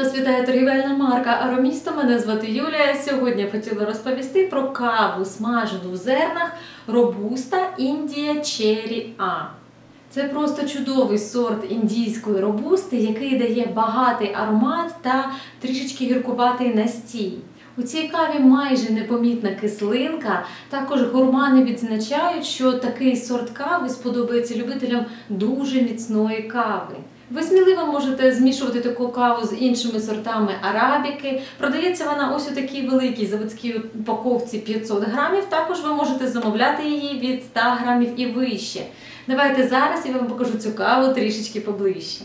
Вас вітає торгівельна марка Аромісто. Мене звати Юлія. Сьогодні я хотіла розповісти про каву смажену в зернах Робуста Індія Черрі А. Це просто чудовий сорт індійської робусти, який дає багатий аромат та трішечки гіркуватий настій. У цій каві майже непомітна кислинка. Також гурмани відзначають, що такий сорт кави сподобається любителям дуже міцної кави. Ви сміливо можете змішувати таку каву з іншими сортами арабіки. Продається вона ось у такій великій заводській упаковці 500 грамів. Також ви можете замовляти її від 100 грамів і вище. Давайте зараз я вам покажу цю каву трішечки поближче.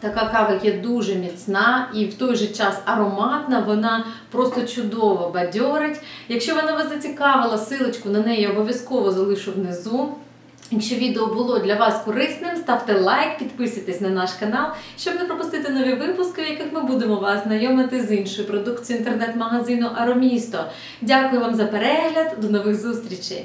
Така кава є дуже міцна і в той же час ароматна, вона просто чудово бадьорить. Якщо вона вас зацікавила, силочку на неї обов'язково залишу внизу. Якщо відео було для вас корисним, ставте лайк, підписуйтесь на наш канал, щоб не пропустити нові випуски, в яких ми будемо вас знайомити з іншою продукцією інтернет-магазину Аромісто. Дякую вам за перегляд, до нових зустрічей!